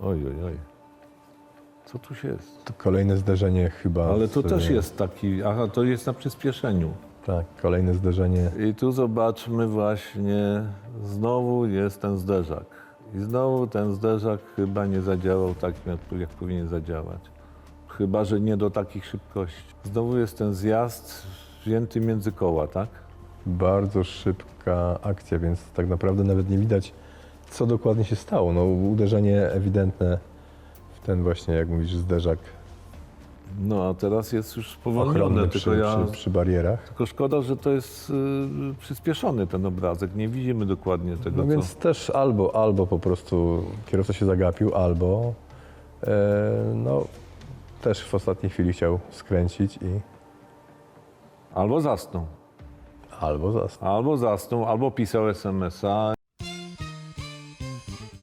Oj, oj, oj. Co tu się jest? To kolejne zderzenie chyba. Ale to z- też jest taki, aha, to jest na przyspieszeniu. Tak, kolejne zderzenie. I tu zobaczmy właśnie, znowu jest ten zderzak. I znowu ten zderzak chyba nie zadziałał tak, jak, jak powinien zadziałać. Chyba, że nie do takich szybkości. Znowu jest ten zjazd wzięty między koła, tak? Bardzo szybka akcja, więc tak naprawdę nawet nie widać, co dokładnie się stało. No, uderzenie ewidentne w ten właśnie, jak mówisz, zderzak No a teraz jest już spowolnione, tylko przy, ja... przy, przy barierach. Tylko szkoda, że to jest y, przyspieszony ten obrazek. Nie widzimy dokładnie tego, No co... więc też albo, albo po prostu kierowca się zagapił, albo e, no, też w ostatniej chwili chciał skręcić i Albo zasnął. albo zas. Albo zasnął, albo pisał SMS-a